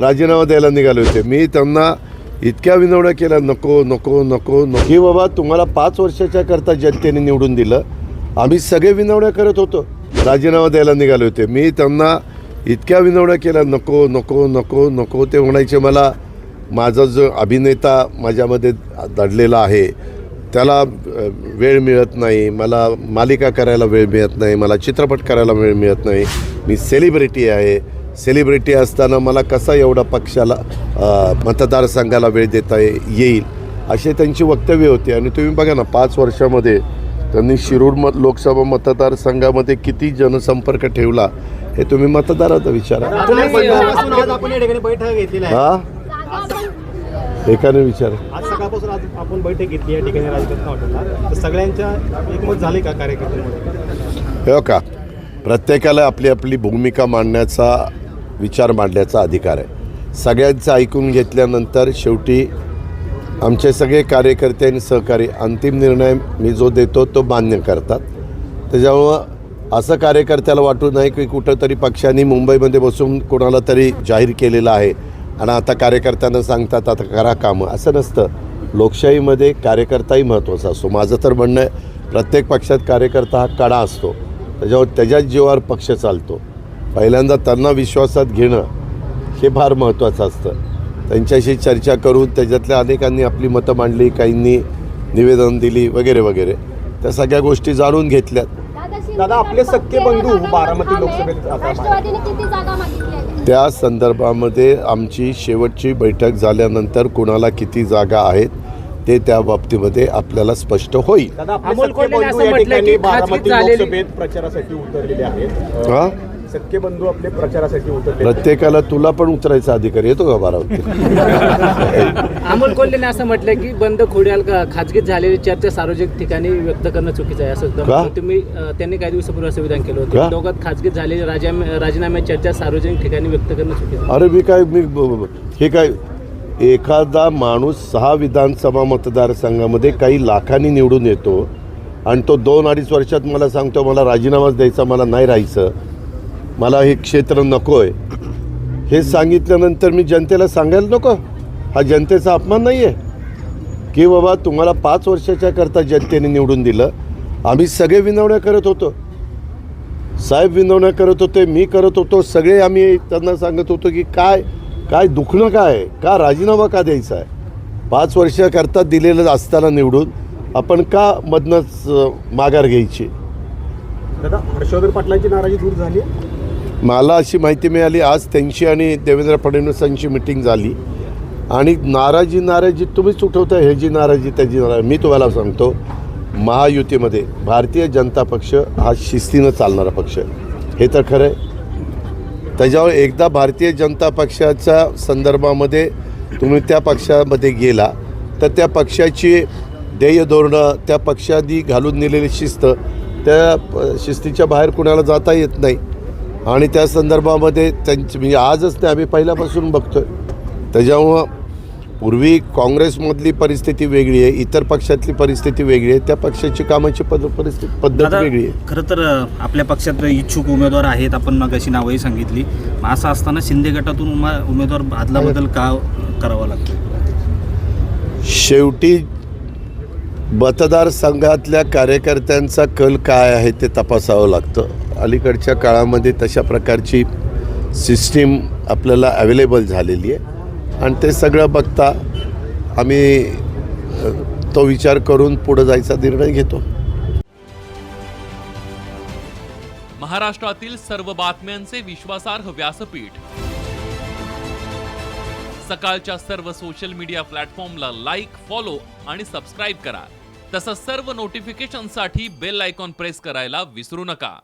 राजीनामा द्यायला निघाले होते. मी त्यांना इतक्या विनवण्या केल्या नको नको नको नको. की बाबा तुम्हाला पाच वर्षाच्या करता जनतेने निवडून दिलं. आम्ही सगळे विनवण्या करत होतो. राजीनामा द्यायला निघाले होते. मी त्यांना इतक्या विनवण्या केल्या नको नको नको नको. ते म्हणायचे मला माझा जो अभिनेता माझ्यामध्ये दडलेला आहे त्याला वेळ मिळत नाही. मला मालिका करायला वेळ मिळत नाही. मला चित्रपट करायला वेळ मिळत नाही. मी सेलिब्रिटी आहे. सेलिब्रिटी असताना मला कसा एवढा पक्षाला मतदारसंघाला वेळ देता ये- येईल असे त्यांची वक्तव्य होती. आणि तुम्ही बघा ना पाच वर्षामध्ये त्यांनी शिरूर मत लोकसभा मतदारसंघामध्ये किती जनसंपर्क ठेवला हे तुम्ही मतदाराचा विचारा. सकाळपासून आज आपण या ठिकाणी बैठक घेतलेली आहे. हा? एकाने विचारा. आज सकाळपासून आज आपण बैठक घेतली या ठिकाणी हॉटेलला सगळ्यांच्या एकमत झाले का कार्यकर्त्यांमध्ये? हो का प्रत्येकाला आपली आपली भूमिका मांडण्याचा विचार मांडण्याचा अधिकार आहे. सगळ्यांचं ऐकून घेतल्यानंतर शेवटी आमचे सगळे कार्यकर्ते आणि सहकारी अंतिम निर्णय मी जो देतो तो मान्य करतात. त्याच्यामुळं असं कार्यकर्त्याला वाटू नाही की कुठंतरी पक्षांनी मुंबईमध्ये बसून कोणाला तरी जाहीर केलेलं आहे आणि आता कार्यकर्त्यांना सांगतात आता करा कामं. असं नसतं. लोकशाहीमध्ये कार्यकर्ताही महत्त्वाचा असतो. माझं तर म्हणणं आहे प्रत्येक पक्षात कार्यकर्ता हा कडा असतो. त्याच्यावर त्याच्याच जीवावर पक्ष चालतो. पहिल्यांदा त्यांना विश्वासात घेणं हे फार महत्त्वाचं असतं. त्यांच्याशी चर्चा करून त्याच्यातल्या अनेकांनी आपली मतं मांडली काहींनी निवेदन दिली वगैरे वगैरे. त्या सगळ्या गोष्टी जाणून घेतल्यात. दादा, आपले सख्खे बंधू बारामती लोकसभेत त्या संदर्भामध्ये आमची शेवटची बैठक झाल्यानंतर कुणाला किती जागा आहेत ते त्या बाबतीमध्ये आपल्याला स्पष्ट होईल. प्रचारासाठी उतरलेले आहेत. हा? सख्खे बंधू आपले प्रचारासाठी उतरले प्रत्येकाला तुला पण उतरायचा अधिकार येतो का बारावती अमोल कोल्हेने असं म्हटलं की बंद खोड्याल का खाजगीत झालेली चर्चा सार्वजनिक ठिकाणी व्यक्त करणं चुकीचं आहे असं? तुम्ही त्यांनी काही दिवसापूर्वी असं विधान केलं का? होतं दोघात खाजगीत झालेली राजा- राजीनाम्याची चर्चा सार्वजनिक ठिकाणी व्यक्त करणं चुकीचं आहे. अरे मी काय मी हे काय एखादा माणूस सहा विधानसभा मतदारसंघामध्ये काही लाखांनी निवडून येतो आणि तो दोन अडीच वर्षात मला सांगतो मला राजीनामाच द्यायचा मला नाही राहायचं मला हे क्षेत्र नको आहे हे सांगितल्यानंतर मी जनतेला सांगायला नको. हा जनतेचा अपमान नाही आहे की बाबा तुम्हाला पाच वर्षाच्या करता जनतेने निवडून दिलं. आम्ही सगळे विनवण्या करत होतो. साहेब विनवण्या करत होते मी करत होतो सगळे आम्ही त्यांना सांगत होतो की काय काय दुखणं काय आहे? का राजीनामा का द्यायचा आहे? पाच वर्षाकरता दिलेलं असताना निवडून आपण का मधनंच माघार घ्यायची? दादा हर्षवर्धन पाटलांची नाराजी दूर झाली. मला अशी माहिती मिळाली आज त्यांची आणि देवेंद्र फडणवीसांची मिटिंग झाली. आणि नाराजी नाराजी तुम्हीच उठवता ह्याची नाराजी त्याची नाराजी. मी तुम्हाला सांगतो महायुतीमध्ये भारतीय जनता पक्ष हा शिस्तीनं चालणारा पक्ष हे तर खरं आहे. त्याच्यावर एकदा भारतीय जनता पक्षाच्या संदर्भामध्ये तुम्ही त्या पक्षामध्ये गेला तर त्या पक्षाची ध्येय धोरणं त्या पक्षाने घालून दिलेली शिस्त त्या शिस्तीच्या बाहेर कुणाला जाता येत नाही. आणि त्या संदर्भामध्ये त्यांची म्हणजे आजच नाही आम्ही पहिल्यापासून बघतोय. त्याच्यामुळं पूर्वी काँग्रेसमधली परिस्थिती वेगळी आहे इतर पक्षातली परिस्थिती वेगळी आहे त्या पक्षाची कामाची पद परिस्थिती पद्धत वेगळी आहे. खरं तर आपल्या पक्षात इच्छुक उमेदवार आहेत आपण मग अशी नावही सांगितली. असं असताना शिंदे गटातून उमा उमेदवार अदलाबदल का करावा लागतो? शेवटी मतदारसंघातल्या कार्यकर्त्यांचा कल काय आहे ते तपासावं लागतं. अलीकडच्या काळामध्ये तशा प्रकारची सिस्टीम आपल्याला अवेलेबल झालेली आहे. आणि ते सगळं बघता आम्ही तो विचार करून पुढं जायचा निर्णय घेतो. महाराष्ट्रातील सर्व बातम्यांचे विश्वासार्ह व्यासपीठ. सकाळच्या सर्व सोशल मीडिया प्लॅटफॉर्मला लाईक फॉलो आणि सबस्क्राईब करा. तसंच सर्व नोटिफिकेशनसाठी बेल आयकॉन प्रेस करायला विसरू नका.